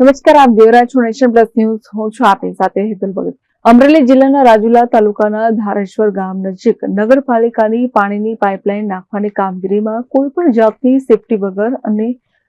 નમસ્કાર, આપ દેવરાજ છો નેશન પ્લસ ન્યૂઝ. હું છું આપની સાથે હેતલ ભગત. અમરેલી જિલ્લાના રાજુલા તાલુકાના ધારેશ્વર ગામ નજીક નગરપાલિકાની પાણીની પાઇપલાઇન નાખવાની કામગીરીમાં કોઈ પણ જાતની સેફટી વગર અને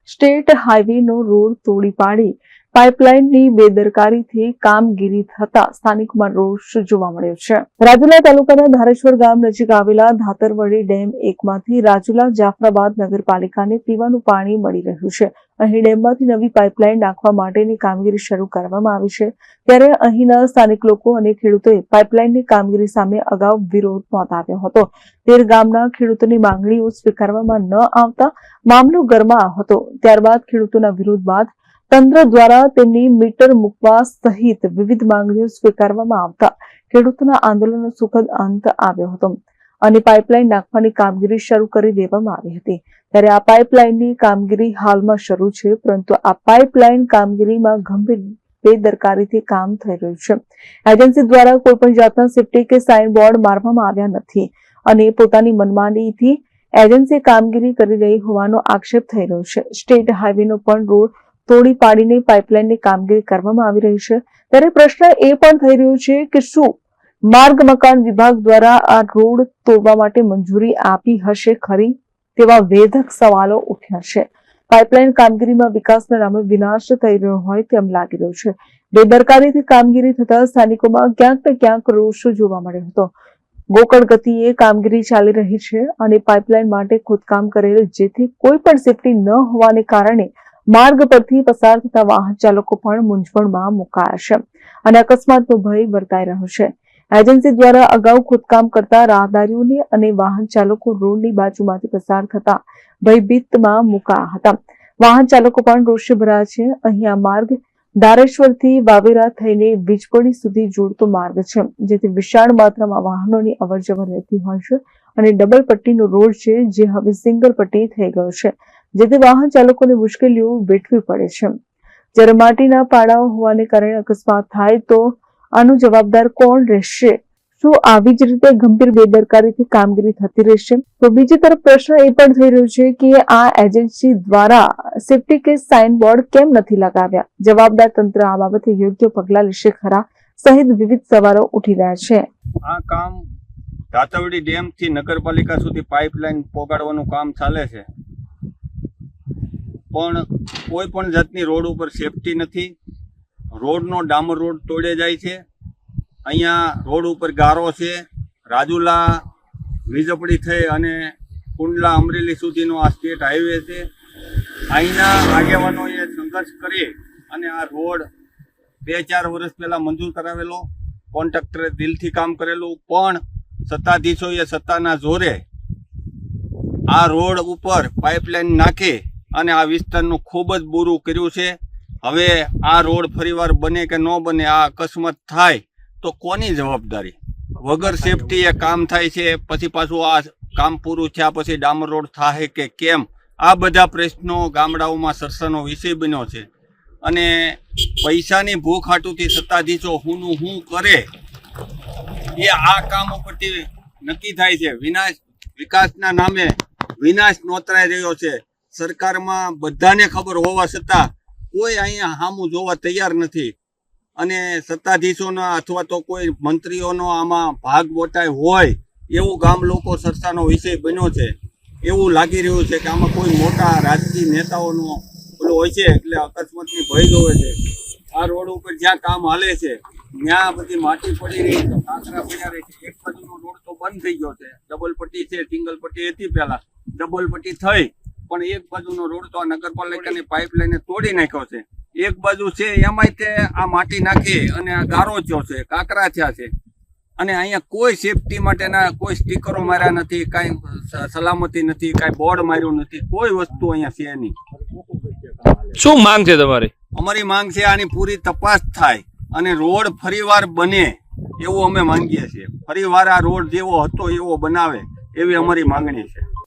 સ્ટેટ હાઈવેનો રોડ તોડી પાડી પાઇપલાઇનની બેદરકારીથી કામગીરી થતા સ્થાનિકમાં રોષ જોવા મળ્યો છે. રાજુલા તાલુકાના ધારેશ્વર ગામ નજીક આવેલા ધાતરવડી ડેમ એકમાંથી રાજુલા જાફરાબાદ નગરપાલિકાને પીવાનું પાણી મળી રહ્યું છે. અહીં ડેમમાંથી નવી પાઇપલાઇન નાખવા માટેની કામગીરી શરૂ કરવામાં આવી છે. ત્યારે અહીંના સ્થાનિક લોકો અને ખેડૂતોએ પાઇપલાઇનની કામગીરી સામે અગાઉ વિરોધ નોંધાવ્યો હતો. તેર ગામના ખેડૂતોની માંગણીઓ સ્વીકારવામાં ન આવતા મામલો ગરમાયો હતો. ત્યારબાદ ખેડૂતોના વિરોધ બાદ તંત્ર દ્વારા તેમની મીટર મૂકવા સહિત વિવિધ માંગણીઓ સ્વીકારવામાં આવતા ખેડૂતોના આંદોલનનો સુખદ અંત આવ્યો હતો. અને પાઇપલાઇન નાખવાની કામગીરી શરૂ કરી દેવામાં આવી હતી. ત્યારે આ પાઇપલાઇનની કામગીરી હાલમાં શરૂ છે, પરંતુ આ પાઇપલાઇન કામગીરીમાં ગંભીર બેદરકારીથી કામ થઈ રહ્યું છે. એજન્સી દ્વારા કોઈ પણ જાતના સેફટી કે સાઇન બોર્ડ મારવામાં આવ્યા નથી અને પોતાની મનમાનીથી એજન્સી કામગીરી કરી રહી હોવાનો આક્ષેપ થઈ રહ્યો છે. સ્ટેટ હાઈવેનો પણ રોડ તોડી પાડીને પાઇપલાઇનની કામગીરી કરવામાં આવી રહી છે. ત્યારે પ્રશ્ન એ પણ થઈ રહ્યો છે કે શું માર્ગ મકાન વિભાગ દ્વારા આ રોડ તોડવા માટે મંજૂરી આપી હશે ખરી તેવા વેધક સવાલો ઉઠ્યા છે. પાઇપલાઇન કામગીરીમાં વિકાસના નામે વિનાશ થઈ રહ્યો હોય તેમ લાગી રહ્યું છે. બેદરકારીથી કામગીરી થતા સ્થાનિકોમાં ક્યાંક ને ક્યાંક રોષ જોવા મળ્યો હતો. ગોકળ ગતિએ કામગીરી ચાલી રહી છે અને પાઇપલાઇન માટે ખોદકામ કરેલ જેથી કોઈ પણ સેફટી ન હોવાને કારણે માર્ગ પરથી પસાર થતા વાહન ચાલકો પણ મૂંઝવણમાં મુકાયા છે અને અકસ્માતનો ભય વર્તાઈ રહ્યો છે. એજન્સી દ્વારા અગાઉ ખોદકામ કરતા રાહદારીઓને અને વાહન ચાલકો રોડની બાજુમાંથી પસાર થતા ભયભીતમાં મુકાયા હતા. વાહન ચાલકો પણ રોષે ભરાયા છે. અહીં આ માર્ગ દારેશ્વરથી વાવેરા થઈને વીજપડી સુધી જોડતો માર્ગ છે, જેથી વિશાળ માત્રામાં વાહનોની અવરજવર રહેતી હોય છે અને ડબલ પટ્ટીનો રોડ છે, જે હવે સિંગલ પટ્ટી થઈ ગયો છે, જેથી વાહન ચાલકોને મુશ્કેલીઓ વેઠવી પડે છે. જ્યારે માટીના પાડાઓ હોવાને કારણે અકસ્માત થાય તો આનો જવાબદાર કોણ રહેશે? શું આવી જ રીતે ગંભીર બેદરકારીથી કામગીરી થતી રહેશે? તો બીજી તરફ પ્રશ્ન એ પણ થઈ રહ્યો છે કે આ એજન્સી દ્વારા સેફટી કે સાઇન બોર્ડ કેમ નથી લગાવ્યા? જવાબદાર તંત્ર આ બાબતે યોગ્ય પગલાં લેશે ખરા? સહિત વિવિધ સવાલો ઉઠી રહ્યા છે. આ કામ દાતવડી ડેમથી નગરપાલિકા સુધી પાઇપલાઇન પોગાડવાનું કામ ચાલે છે. પણ કોઈ પણ જાતની રોડ ઉપર સેફટી નથી. રોડનો ડામર રોડ તોડે જાય છે. અહીંયા રોડ ઉપર ગારો છે. રાજુલા, વીજપડી થઈ અને કુંડલા, અમરેલી સુધીનો આ સ્ટેટ હાઈવે છે. અહીંના આગેવાનોએ સંઘર્ષ કરી અને આ રોડ બે ચાર વર્ષ પહેલાં મંજૂર કરાવેલો. કોન્ટ્રાક્ટરે દિલથી કામ કરેલું, પણ સત્તાધીશોએ સત્તાના જોરે આ રોડ ઉપર પાઇપલાઇન નાખી અને આ વિસ્તારનું ખૂબ જ બુરું કર્યું છે. હવે આ રોડ ફરીવાર બને કે ન બને, આ અકસ્માત થાય, તો કોની જવાબદારી? વગર સેફટી એ કામ થાય છે, પછી પાછું આ કામ પૂરું થયા પછી ડામર રોડ થાય કે કેમ? આ બધા પ્રશ્નો ગામડાઓમાં સરસાનો વિષય બન્યો છે. અને પૈસાની ભૂખ હાટુથી સત્તાધીશો હુંનું હું કરે, એ આ કામ ઉપરથી નક્કી થાય છે. વિનાશ, વિકાસના નામે વિનાશ નોતરાઈ રહ્યો છે. સરકારમાં બધાને ખબર હોવા છતાં કોઈ અહીંયા સામું જોવા તૈયાર નથી. અને સત્તાધીશોના અથવા તો કોઈ મંત્રીઓનો આમાં ભાગ બોટાય હોય, એવું ગામ લોકો સરસાનો વિષય બન્યો છે. એવું લાગી રહ્યું છે કે આમાં કોઈ મોટા રાજકીય નેતાઓનો ઓલો હોય છે, એટલે અકસ્માતની ભય જોવે છે. આ રોડ ઉપર જ્યાં કામ હાલે છે, ત્યાં બધી માટી પડી રહી છે, કાંકરા પડ્યા રહી છે. એક બાજુનો રોડ તો બંધ થઈ ગયો છે. ડબલ પટ્ટી છે, સિંગલ પટ્ટી હતી પહેલા. ડબલ પટ્ટી થઈ. પણ એક બાજુનો રોડ તો આ નગરપાલિકાની લઈને તોડી નાખ્યો છે. એક બાજુ છે એમાંય તે આ માટી નાખી અને આ ગારો થયો છે કાંકરા થયા છે. અને અહીંયા કોઈ સેફટી માટેના કોઈ સ્ટીકરો માર્યા નથી કાંઈ સલામતી નથી કાંઈ બોર્ડ માર્યું નથી કોઈ વસ્તુ અહીંયા છે નહીં. શું માંગ છે તમારી? અમારી માંગ છે આની પૂરી તપાસ થાય અને રોડ ફરીવાર બને એવું અમે માંગીએ છીએ. ફરીવાર આ રોડ જેવો હતો એવો બનાવે એવી અમારી માંગણી છે.